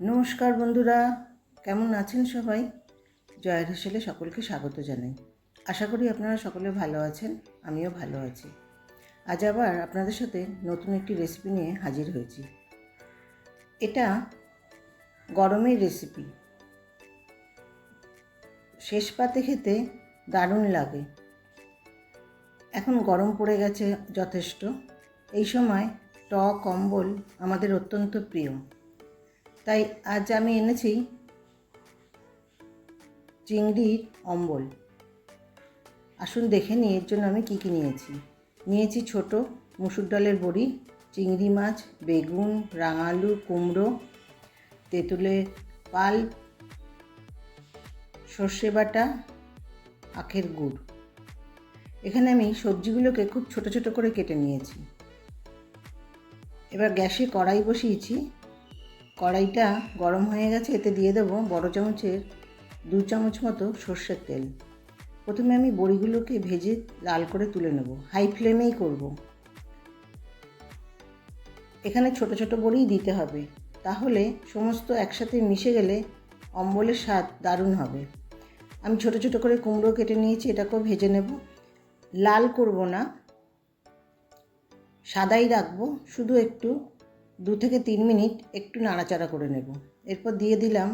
নমস্কার বন্ধুরা, কেমন আছেন সবাই? জয়ের হোসেলে সকলকে স্বাগত জানাই। আশা করি আপনারা সকলে ভালো আছেন, আমিও ভালো আছি। আজ আবার আপনাদের সাথে নতুন একটি রেসিপি নিয়ে হাজির হয়েছি। এটা গরমের রেসিপি শেষ পাতে খেতে দারুণ লাগে। এখন গরম পড়ে গেছে যথেষ্ট। এই সময় টক, কম্বল আমাদের অত্যন্ত প্রিয়। তাই আজ আমি এনেছি চিংড়ির অম্বল। আসুন দেখে নিই এর জন্য আমি কী কী নিয়েছি। নিয়েছি ছোট মুসুর ডালের বড়ি, চিংড়ি মাছ, বেগুন, রাঙালু, কুমড়ো, তেঁতুলের পাল, সর্ষে বাটা, আখের গুড়। এখানে আমি সবজিগুলোকে খুব ছোট ছোট করে কেটে নিয়েছি। এবার গ্যাসে কড়াই বসিয়েছি। কড়াইটা গরম হয়ে গেছে, এতে দিয়ে দেবো বড় চামচের দু চামচ মতো সর্ষের তেল। প্রথমে আমি বড়িগুলোকে ভেজে লাল করে তুলে নেব। হাই ফ্লেমেই করব। এখানে ছোট ছোট বড়িই দিতে হবে। তাহলে সমস্ত একসাথে মিশে গেলে অম্বলের স্বাদ দারুণ হবে। আমি ছোট ছোট করে কুমড়ো কেটে নিয়েছি, এটাকেও ভেজে নেব। লাল করব না। সাদাই রাখব, শুধু একটু দু থেকে তিন মিনিট একটু নাড়াচাড়া করে নেব। এরপর দিয়ে দিলাম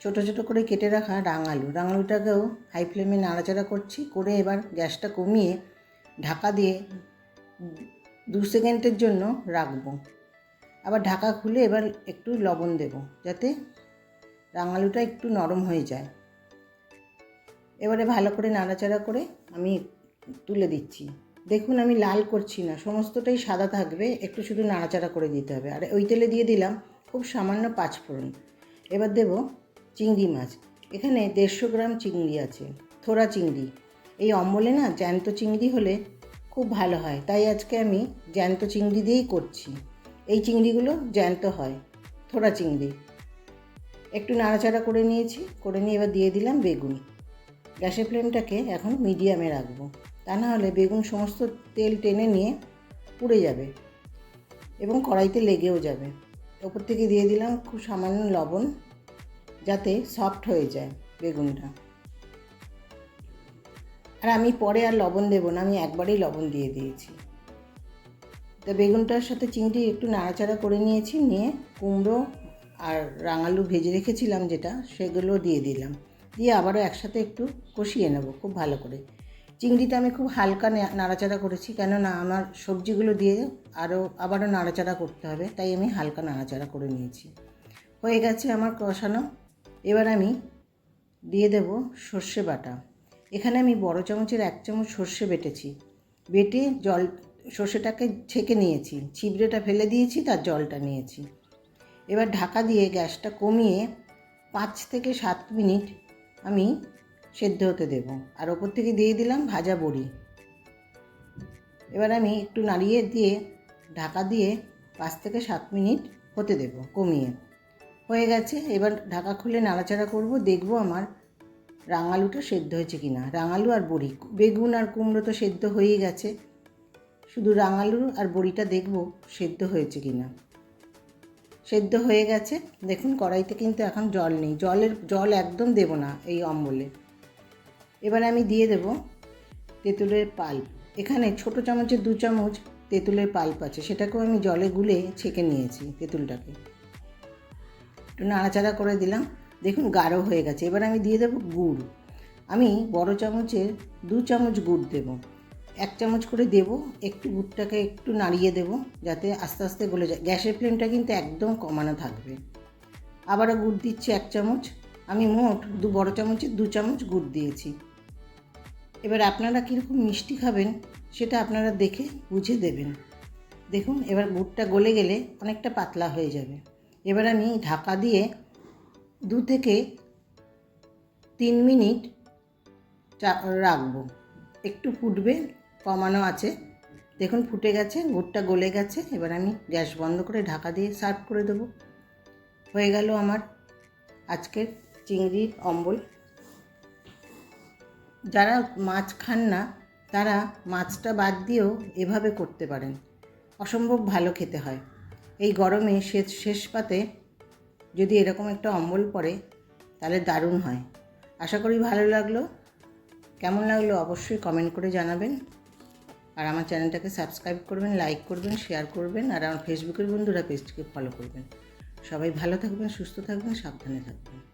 ছোট ছোট করে কেটে রাখা রাঙালু। রাঙালুটাকেও হাই ফ্লেমে নাড়াচাড়া করছি, করে এবার গ্যাসটা কমিয়ে ঢাকা দিয়ে দু সেকেন্ডের জন্য রাখব। আবার ঢাকা খুলে এবার একটু লবণ দেব যাতে রাঙালুটা একটু নরম হয়ে যায়। এবারে ভালো করে নাড়াচাড়া করে আমি তুলে দিচ্ছি। দেখুন, আমি লাল করছি না, সমস্তটাই সাদা থাকবে, একটু শুধু নাড়াচাড়া করে দিতে হবে। আর ওই তেলে দিয়ে দিলাম খুব সামান্য পাঁচফোড়ন। এবার দেব চিংড়ি মাছ। এখানে দেড়শো গ্রাম চিংড়ি আছে, থোড়া চিংড়ি। এই অম্বলে না জ্যান্ত চিংড়ি হলে খুব ভালো হয়, তাই আজকে আমি জ্যান্ত চিংড়ি দিয়েই করছি। এই চিংড়িগুলো জ্যান্ত হয়, থোড়া চিংড়ি। একটু নাড়াচাড়া করে নিয়েছি, করে নিয়ে এবার দিয়ে দিলাম বেগুন। গ্যাসের ফ্লেমটাকে এখন মিডিয়ামে রাখব। তা না হলে বেগুন সমস্ত তেল টেনে নিয়ে পুড়ে যাবে এবং কড়াইতে লেগেও যাবে। ওপর থেকে দিয়ে দিলাম খুব সামান্য লবণ যাতে সফট হয়ে যায় বেগুনটা। আর আমি পরে আর লবণ দেবো না, আমি একবারেই লবণ দিয়ে দিয়েছি। তা বেগুনটার সাথে চিংড়ি একটু নাড়াচাড়া করে নিয়েছি, নিয়ে কুমড়ো আর রাঙালু ভেজে রেখেছিলাম যেটা, সেগুলো দিয়ে দিলাম। দিয়ে আবারও একসাথে একটু কষিয়ে নেব খুব ভালো করে। চিংড়িটা আমি খুব হালকা নাড়াচাড়া করেছি, কেননা আমার সবজিগুলো দিয়ে আরও আবারও নাড়াচাড়া করতে হবে, তাই আমি হালকা নাড়াচাড়া করে নিয়েছি। হয়ে গেছে আমার কষানো। এবার আমি দিয়ে দেব সর্ষে বাটা। এখানে আমি বড় চামচের এক চামচ সর্ষে বেটেছি। বেটে জল, সর্ষেটাকে ছেঁকে নিয়েছি, ছিবড়েটা ফেলে দিয়েছি, তার জলটা নিয়েছি। এবার ঢাকা দিয়ে গ্যাসটা কমিয়ে পাঁচ থেকে সাত মিনিট আমি সেদ্ধ হতে দেব। আর ওপর থেকে দিয়ে দিলাম ভাজা বড়ি। এবার আমি একটু নাড়িয়ে দিয়ে ঢাকা দিয়ে পাঁচ থেকে সাত মিনিট হতে দেব, কমিয়ে। হয়ে গেছে, এবার ঢাকা খুলে নাড়াচাড়া করব, দেখব আমার রাঙালুটা সেদ্ধ হয়েছে কি না রাঙালু আর বড়ি, বেগুন আর কুমড়ো তো সেদ্ধ হয়েই গেছে। শুধু রাঙালু আর বড়িটা দেখব সেদ্ধ হয়েছে কি না সেদ্ধ হয়ে গেছে, দেখুন কড়াইতে কিন্তু এখন জল নেই। জলের, জল একদম দেব না এই অম্বলে। এবার আমি দিয়ে দেব তেঁতুলের পাল্প। এখানে ছোট চামচের দু চামচ তেঁতুলের পাল্প আছে। সেটাকেও আমি জলে গুলে ছেঁকে নিয়েছি তেঁতুলটাকে। একটু নাড়াচাড়া করে দিলাম। দেখুন গাঢ় হয়ে গেছে। এবার আমি দিয়ে দেবো গুড়। আমি বড় চামচের দু চামচ গুড় দেব। এক চামচ করে দেব। একটু গুড়টাকে একটু নাড়িয়ে দেব যাতে আস্তে আস্তে গলে যায়। গ্যাসের ফ্লেমটা কিন্তু একদম কমানো থাকবে। আবারও গুড় দিচ্ছি এক চামচ। আমি মোট দু বড় চামচের দু চামচ গুড় দিয়েছি। এবার আপনারা কীরকম মিষ্টি খাবেন সেটা আপনারা দেখে বুঝে দেবেন। দেখুন, এবার গুড়টা গলে গেলে অনেকটা পাতলা হয়ে যাবে। এবার আমি ঢাকা দিয়ে দু থেকে তিন মিনিট রাখব। একটু ফুটবে, কমানো আছে। দেখুন, ফুটে গেছে, গুড়টা গলে গেছে। এবার আমি গ্যাস বন্ধ করে ঢাকা দিয়ে সার্ভ করে দেবো। হয়ে গেল আমার আজকের চিংড়ির অম্বল। যারা মাছ খান না, তারা মাছটা বাদ দিয়েও এভাবে করতে পারেন। অসম্ভব ভালো খেতে হয়। এই গরমে শেষ শেষ পাতে যদি এরকম একটা অম্বল পড়ে, তাহলে দারুণ হয়। আশা করি ভালো লাগল। কেমন লাগল অবশ্যই কমেন্ট করে জানাবেন। আর আমার চ্যানেলটাকে সাবস্ক্রাইব করবেন লাইক করবেন শেয়ার করবেন, আর আমার ফেসবুকের বন্ধুরা পেজটিকে ফলো করবেন। সবাই ভালো থাকবেন, সুস্থ থাকবেন, সাবধানে থাকবেন।